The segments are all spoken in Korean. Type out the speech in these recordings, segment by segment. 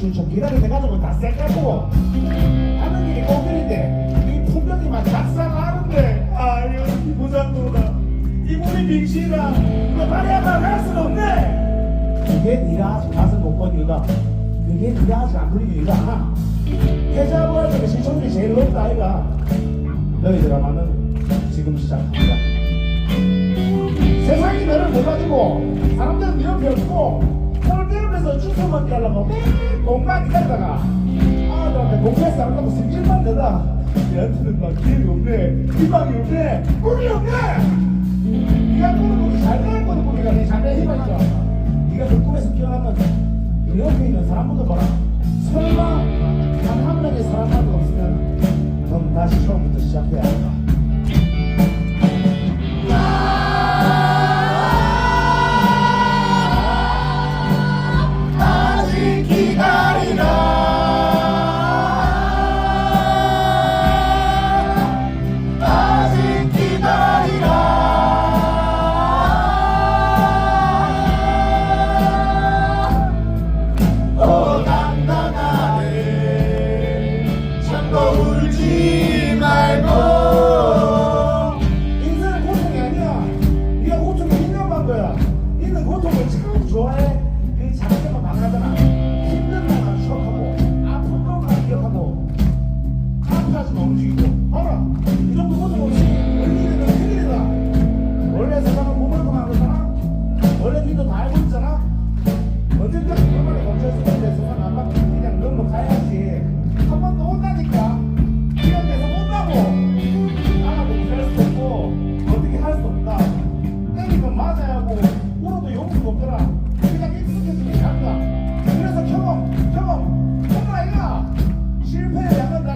추천 기다리는 가족은 다 쎄까고 하는 길이 꽃길인데 이 풍경이만 작사하는데 아유 이 부장도다. 이분이 빙신이라 그 말이 하나 할 수는 없네. 그게 네가 아직 맛을 못본 이유가. 그게 네가 아직 안 풀린 이유가. 하나 해자부할 때 시청률이 제일 높다 아이가. 너희 드라마는 지금 시작합니다. 세상이 너를 몰라주고 사람들은 네 옆에 없고 주소 먹게 하려고 매일 공간 기다리다가 아들한테 공부해서 안 가고 승질만 내다 얘한테는 막 기회가 없네. 희망이 없네. 꿈이 없네. 네가 꾸는 꿈이 잘 되는 거는 꿈이가 네 자매의 희망이죠. 네가 그 꿈에서 깨어나면 네 옆에 있는 사람들도 봐라. 설마 단 한 명의 사람만도 없으면 넌 다시 처음부터 시작해야 한다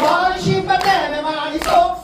voglio ci ma mai so